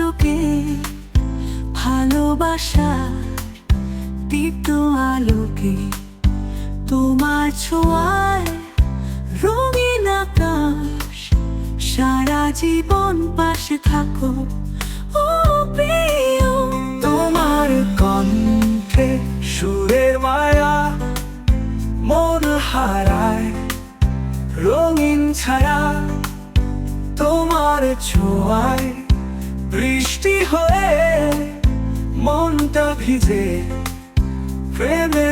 লোকে ভালোবাসা দীপ্ত আলোকে তোমার ছোঁয়ায় রঙিন আকাশ সারা জীবন পাশে থাকো। ও প্রিয়, তোমার কণ্ঠে সুরের মায়া মন হারায়, রঙিন ছায়া তোমার ছোঁয়ায় মনটা ভিজে প্রেমের ওয়ে